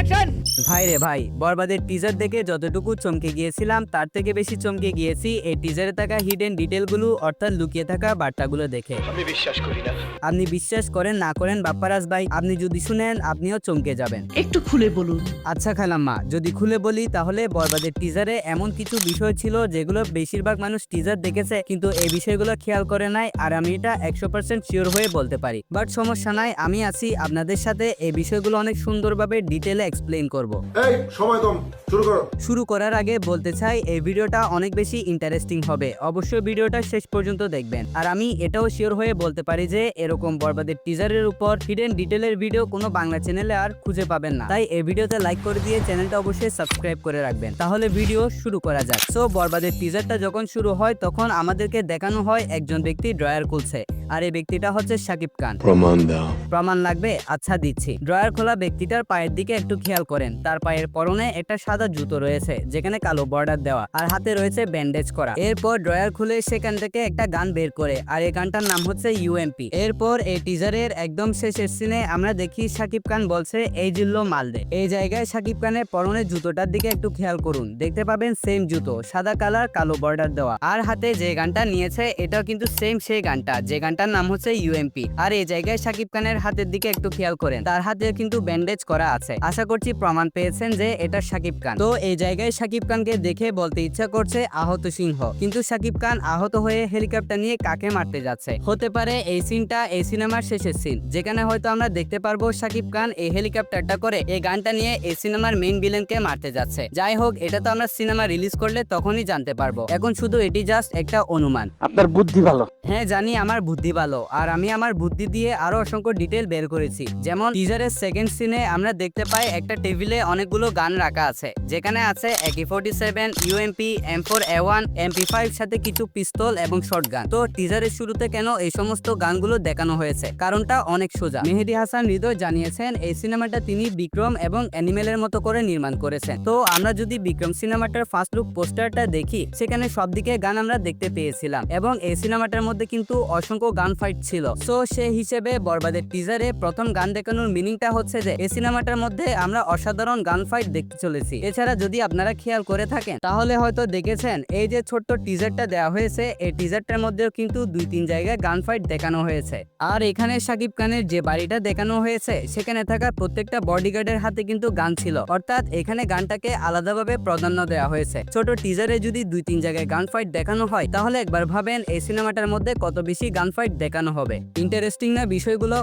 action! ভাই রে ভাই বরবাদের টিজার দেখে যতটুকু চমকে গিয়েছিলাম তার থেকে বেশি চমকে গিয়েছি এই টিজারে থাকা হিডেন ডিটেলগুলো অর্থাৎ লুকিয়ে থাকা বার্তাগুলো দেখে। আমি বিশ্বাস করি না। আপনি বিশ্বাস করেন না করেন বাপ্পারাজ ভাই আপনি যদি শুনেন আপনিও চমকে যাবেন। একটু খুলে বলুন। আচ্ছা খালাম্মা যদি খুলে বলি তাহলে বরবাদের টিজারে এমন কিছু বিষয় ছিল যেগুলো বেশিরভাগ মানুষ টিজার দেখেছে কিন্তু এই বিষয়গুলো খেয়াল করে নাই আর আমি এটা একশো পার্সেন্ট শিওর হয়ে বলতে পারি। বাট সমস্যা নাই আমি আছি আপনাদের সাথে এই বিষয়গুলো অনেক সুন্দরভাবে ডিটেলে এক্সপ্লেইন করব এই সময় কম শুরু করো। শুরু করার আগে বলতে চাই এই ভিডিওটা অনেক বেশি ইন্টারেস্টিং হবে। অবশ্যই ভিডিওটা শেষ পর্যন্ত দেখবেন। আর আমি এটাও শিওর হয়ে বলতে পারি যে এরকম বরবাদের টিজারের উপর হিডেন ডিটেলের ভিডিও কোনো বাংলা চ্যানেলে আর খুঁজে পাবেন না। তাই এই ভিডিওতে লাইক করে দিয়ে চ্যানেলটা অবশ্যই সাবস্ক্রাইব করে রাখবেন। তাহলে ভিডিও শুরু করা যাক। সো বরবাদের টিজারটা যখন শুরু হয় তখন আমাদেরকে দেখানো হয় একজন ব্যক্তি ড্রয়ার খুলছে। আর এই ব্যক্তিটা হচ্ছে সাকিব খান। প্রমাণ দাও। প্রমাণ লাগবে? আচ্ছা দিচ্ছি। ড্রয়ার খোলা ব্যক্তিটার পায়ের দিকে একটু খেয়াল করেন। তার পায়ের পরনে একটা সাদা জুতো রয়েছে যেখানে কালো বর্ডার দেওয়া আর হাতে রয়েছে ব্যান্ডেজ করা। এরপর ড্রয়ার খুলে সেখান থেকে একটা গান বের করে আর এই গানটার নাম হচ্ছে ইউএমপি। এরপর এই টিজারের একদম শেষের সিনে আমরা দেখি সাকিব খান বলছে এই জিল্লো মালদে। এই জায়গায় সাকিব খানের পরনে জুতোটার দিকে একটু খেয়াল করুন। দেখতে পাবেন সেম জুতো সাদা কালার কালো বর্ডার দেওয়া। আর হাতে যে গানটা নিয়েছে এটাও কিন্তু সেম সেই গানটা যে গানটার নাম হচ্ছে ইউএমপি আর এই জায়গায় সাকিব খানের হাতের দিকে একটু খেয়াল করেন। তার হাতে কিন্তু ব্যান্ডেজ করা আছে। আশা করছি প্রমাণ পেয়েছেন যে এটা সাকিব খান। তো এই জায়গায় সাকিব খানকে দেখে বলতে ইচ্ছা করছে আহত সিংহ। কিন্তু সাকিব খান আহত হয়ে হেলিকপ্টার নিয়ে কাকে মারতে যাচ্ছে? হতে পারে এই সিনটা এই সিনেমার শেষের সিন। যেখানে হয়তো আমরা দেখতে পারব সাকিব খান এই হেলিকপ্টারটা করে এই গানটা নিয়ে এই সিনেমার মেইন ভিলেনকে মারতে যাচ্ছে। যাই হোক এটা তো আমরা সিনেমা রিলিজ করলে তখনই জানতে পারব। এখন শুধু এটি জাস্ট একটা অনুমান। আপনার বুদ্ধি ভালো। হ্যাঁ জানি আমার বুদ্ধি ভালো আর আমি আমার বুদ্ধি দিয়ে আরও অসংখ্য ডিটেল বের করেছি। যেমন টিজারের সেকেন্ড সিনে আমরা দেখতে পাই একটা টেবিলে অনেকগুলো গান রাখা আছে। যেখানে আছে AK forty seven UMP M four A one MP five সাথে কিছু পিস্তল এবং শর্ট গান তো টিজারের শুরুতে কেন এই সমস্ত গানগুলো দেখানো হয়েছে? কারণটা অনেক সোজা। মেহেদি হাসান হৃদয় জানিয়েছেন, এই সিনেমাটা তিনি বিক্রম এবং অ্যানিমেলের মতো করে নির্মাণ করেছেন। তো আমরা যদি বিক্রম সিনেমাটার ফার্স্ট লুক পোস্টারটা দেখি, সেখানে সব দিকে গান আমরা দেখতে পেয়েছিলাম। এবং এই সিনেমাটার মধ্যে কিন্তু অসংখ্য গান ফাইট ছিল। সো সে হিসেবে বরবাদের টিজারে প্রথম গান দেখানোর মিনিংটা হচ্ছে যে এই সিনেমাটার মধ্যে আমরা অসাধারণ গান ফাইট দেখতে চলেছি। এছাড়া যদি আপনারা খেয়াল করে থাকেন, তাহলে হয়তো দেখেছেন, এই যে ছোট্ট টিজারটা দেওয়া হয়েছে, এই টিজারটার মধ্যেও কিন্তু দুই তিন জায়গায় গান ফাইট দেখানো হয়েছে। আর এখানে সাকিব খানের যে বাড়িটা দেখানো হয়েছে, সেখানে থাকা প্রত্যেকটা বডিগার্ডের হাতে কিন্তু গান ছিল। অর্থাৎ এখানে গানটাকে আলাদাভাবে প্রাধান্য দেওয়া হয়েছে। ছোট টিজারে যদি দুই তিন জায়গায় গান ফাইট দেখানো হয়, তাহলে একবার ভাবেন, এই সিনেমাটার মধ্যে কত বেশি গান ফাইট দেখানো হবে। ইন্টারেস্টিং না বিষয়গুলো?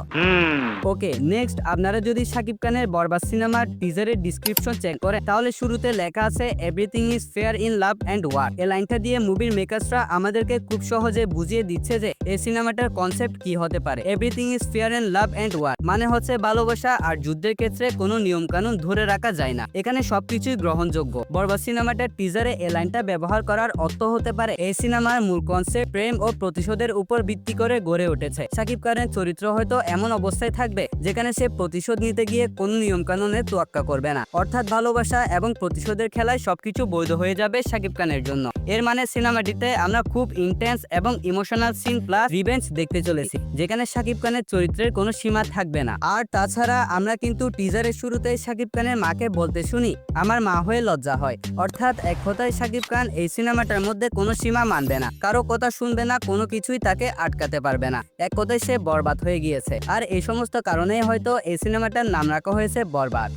ওকে নেক্সট আপনারা যদি সাকিব খানের বরবাদ সিনেমার টিজারের ডিসক্রিপশন চেক করেন তাহলে শুরুতে লেখা আছে everything is fair in love and war এই লাইনটা দিয়ে মুভির মেকার্সরা আমাদেরকে খুব সহজে বুঝিয়ে দিচ্ছে যে এই সিনেমাটার কনসেপ্ট কি হতে পারে। Everything is fair in love and war মানে হচ্ছে ভালোবাসা আর যুদ্ধের ক্ষেত্রে কোনো নিয়ম কানুন ধরে রাখা যায় না। এখানে সবকিছুই গ্রহণযোগ্য। বরবাদ সিনেমাটার টিজারে এই লাইনটা ব্যবহার করার অর্থ হতে পারে এই সিনেমার মূল কনসেপ্ট প্রেম ও প্রতিশোধের উপর ভিত্তি করে গড়ে উঠেছে। সাকিব খানের চরিত্র হয়তো এমন অবস্থায় থাকবে, যেখানে সে প্রতিশোধ নিতে গিয়ে কোনো নিয়ম কানুনের তোয়াক্কা করবে না। অর্থাৎ ভালোবাসা এবং প্রতিশোধের খেলায় সবকিছু বৈধ হয়ে যাবে সাকিব খানের জন্য। এর মানে সিনেমাটিতে আমরা খুব ইন্টেন্স এবং ইমোশনাল সিন প্লাস রিভেঞ্জ দেখতে চলেছি, যেখানে সাকিব খানের চরিত্রের কোনো সীমা থাকবে না। আর তাছাড়া আমরা কিন্তু টিজারের শুরুতে সাকিব খানের মাকে বলতে শুনি, আমার মা হয়ে লজ্জা হয়। অর্থাৎ এক কথায় সাকিব খান এই সিনেমাটার মধ্যে কোনো সীমা মানবে না। কারও কথা শুনবে না, কোনো কিছুই তাকে আটকাতে পারবে না। এক কথায় সে বরবাদ হয়ে গিয়েছে। আর এই সমস্ত কারণেই হয়তো এই সিনেমাটার নাম রাখা হয়েছে বরবাদ।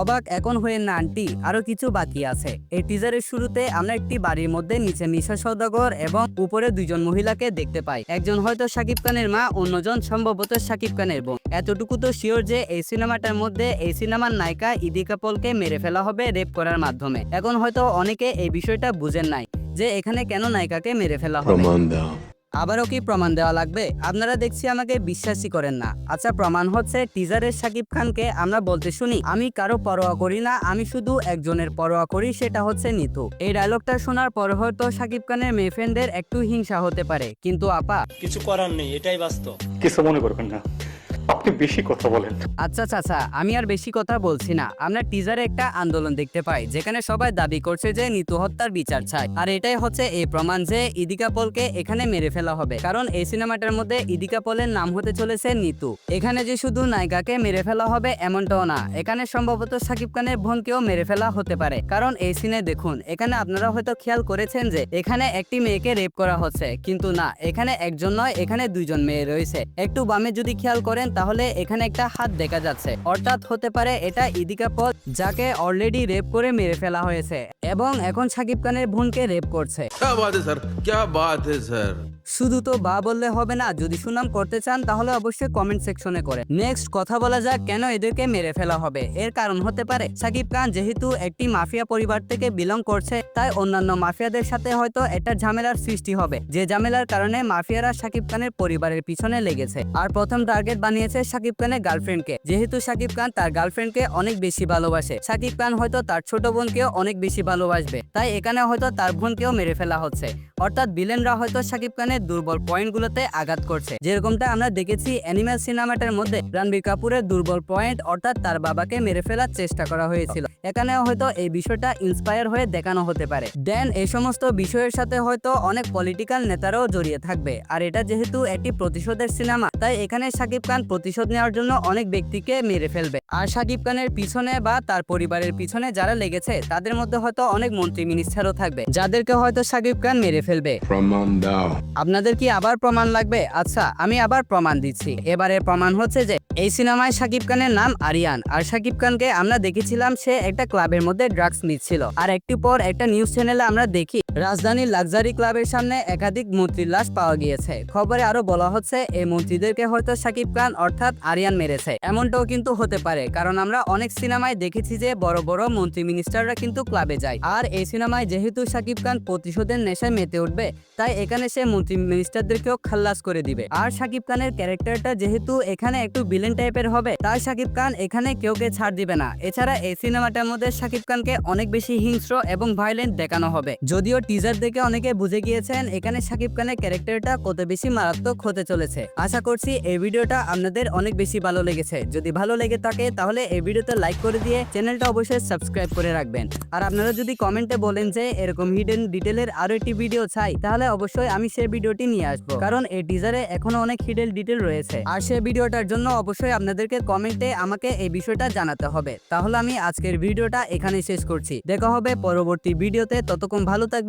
অবাক এখন হয়ে না আন্টি। আরও কিছু বাকি আছে। এই টিজারের শুরুতে আমরা একটি বাড়ির মধ্যে নিচে নিশা সৌদাগর এবং উপরে দুইজন মহিলাকে দেখতে পাই। একজন হয়তো সাকিব খানের মা অন্যজন সম্ভবত সাকিব খানের বোন। এতটুকু তো শিওর যে এই সিনেমাটার মধ্যে এই সিনেমার নায়িকা ইদি কাপলকে মেরে ফেলা হবে রেপ করার মাধ্যমে। এখন হয়তো অনেকে এই বিষয়টা বুঝেন নাই যে এখানে কেন নায়িকাকে মেরে ফেলা হবে। আবারও কি প্রমাণ দেওয়া লাগবে? আপনারা দেখছি আমাকে বিশ্বাসই করেন না। আচ্ছা প্রমাণ হচ্ছে টিজারের সাকিব খানকে আমরা বলতে শুনি আমি কারও পরোয়া করি না আমি শুধু একজনের পরোয়া করি সেটা হচ্ছে নিতু। এই ডায়লগটা শোনার পর হয়তো সাকিব খানের মেয়ে ফ্রেন্ডদের একটু হিংসা হতে পারে। কিন্তু আপা কিছু করার নেই এটাই বাস্তব। কিছু মনে করবেন না। আপনি বেশি কথা বলেন। আচ্ছা চাচা আমি আর বেশি কথা বলছি না। আমরা টিজারে একটা আন্দোলন দেখতে পাই, যেখানে সবাই দাবি করছে যে নিতু হত্যার বিচার আর এটাই হচ্ছে এই প্রমাণ যে ইদিকা পলকে এখানে মেরে ফেলা হবে। কারণ এই সিনেমাটার মধ্যে ইদিকা পলের নাম হতে চলেছে নিতু। এখানে যে শুধু নায়িকাকে মেরে ফেলা হবে এমনটাও না, এখানে সম্ভবত সাকিব খানের বোনকেও মেরে ফেলা হতে পারে। কারণ এই সিনে দেখুন, এখানে আপনারা হয়তো খেয়াল করেছেন যে এখানে একটি মেয়েকে রেপ করা হচ্ছে, কিন্তু না, এখানে একজন নয়, এখানে দুইজন মেয়ে রয়েছে। একটু বামে যদি খেয়াল করেন তাহলে এখানে একটা হাত দেখা যাচ্ছে। অর্থাৎ হতে পারে এটা ইদিকা পথ যাকে অলরেডি রেপ করে মেরে ফেলা হয়েছে। এবং এখন সাকিব খানের ভুনকে রেপ করছে। क्या শুধু তো বা বললে হবে না, যদি সুনাম করতে চান তাহলে অবশ্যই কমেন্ট সেকশনে করে। নেক্সট কথা বলা যাক কেন এদেরকে মেরে ফেলা হবে। এর কারণ হতে পারে, সাকিব খান যেহেতু একটি মাফিয়া পরিবার থেকে বিলং করছে, তাই অন্যান্য মাফিয়াদের সাথে হয়তো একটা ঝামেলার সৃষ্টি হবে। যে ঝামেলার কারণে মাফিয়ারা সাকিব খানের পরিবারের পিছনে লেগেছে। আর প্রথম টার্গেট বানিয়েছে সাকিব খানের গার্লফ্রেন্ডকে যেহেতু সাকিব খান তার গার্লফ্রেন্ডকে অনেক বেশি ভালোবাসে, সাকিব খান হয়তো তার ছোট বোনকেও অনেক বেশি ভালোবাসবে। তাই এখানে হয়তো তার বোনকেও মেরে ফেলা হচ্ছে। অর্থাৎ বিলেনরা হয়তো সাকিব খানের অ্যানিমেশনের দুর্বল পয়েন্টগুলোতে আঘাত করছে। যেরকমটা আমরা দেখেছি অ্যানিমেল সিনেমাটার মধ্যে রণবীর কাপুরের দুর্বল পয়েন্ট অর্থাৎ তার বাবাকে মেরে ফেলার চেষ্টা করা হয়েছিল। এখানেও হয়তো এই বিষয়টা ইন্সপায়ার হয়ে দেখানো হতে পারে। দেন এই সমস্ত বিষয়ের সাথে হয়তো অনেক পলিটিক্যাল নেতারাও জড়িয়ে থাকবে। আর এটা যেহেতু একটি প্রতিশোধের সিনেমা, তাই এখানে সাকিব খান প্রতিশোধ নেওয়ার জন্য অনেক ব্যক্তিকে মেরে ফেলবে। আর সাকিব খানের পিছনে বা তার পরিবারের পিছনে যারা লেগেছে, তাদের মধ্যে হয়তো অনেক মন্ত্রী মিনিস্টারও থাকবে, যাদেরকে হয়তো সাকিব খান মেরে ফেলবে। আপনাদের কি আবার প্রমাণ লাগবে? আচ্ছা আমি আবার প্রমাণ দিচ্ছি। এবারে প্রমাণ হচ্ছে যে, এই সিনেমায় সাকিব খানের নাম আরিয়ান। আর সাকিব খানকে আমরা দেখেছিলাম সে একটা ক্লাবের মধ্যে ড্রাগস নিচ্ছিল। আর একটু পর একটা নিউজ চ্যানেলে আমরা দেখি রাজধানীর লাক্সারি ক্লাবের সামনে একাধিক মন্ত্রীর লাশ পাওয়া গিয়েছে। খবরে আরও বলা হচ্ছে এই মন্ত্রীদেরকে হয়তো সাকিব খান অর্থাৎ আরিয়ান মেরেছে। এমনটাও কিন্তু হতে পারে, কারণ আমরা অনেক সিনেমায় দেখেছি যে বড় বড় মন্ত্রী মিনিস্টাররা কিন্তু ক্লাবে যায়। আর এই সিনেমায় যেহেতু সাকিব খান প্রতিশোধের নেশায় মেতে উঠবে, তাই এখানে সে মন্ত্রী মিনিস্টারদেরকেও খাল্লাস করে দিবে। আর সাকিব খানের ক্যারেক্টারটা যেহেতু এখানে একটু ভিলেন টাইপের হবে, তাই সাকিব খান এখানে কেউকে ছাড় দিবে না। এছাড়া এই সিনেমাটার মধ্যে সাকিব খানকে অনেক বেশি হিংস্র এবং ভায়োলেন্ট দেখানো হবে। যদিও টিজার দেখে অনেকে বুঝে গিয়েছেন এখানে সাকিব খানের ক্যারেক্টারটা কত বেশি মারাত্মক হতে চলেছে। আশা করছি এই ভিডিওটা আপনাদের অনেক বেশি ভালো লেগেছে। যদি ভালো লেগে থাকে তাহলে এই ভিডিওতে লাইক করে দিয়ে চ্যানেলটা অবশ্যই সাবস্ক্রাইব করে রাখবেন। আর আপনারা যদি কমেন্টে বলেন যে এরকম হিডেন ডিটেলের আরও একটি ভিডিও চাই, তাহলে অবশ্যই আমি সেই ভিডিওটি নিয়ে আসব। কারণ এই টিজারে এখনও অনেক হিডেন ডিটেল রয়েছে। আর সেই ভিডিওটার জন্য অবশ্যই আপনাদেরকে কমেন্টে আমাকে এই বিষয়টা জানাতে হবে। তাহলে আমি আজকের ভিডিওটা এখানে শেষ করছি। দেখা হবে পরবর্তী ভিডিওতে ততক্ষণ ভালো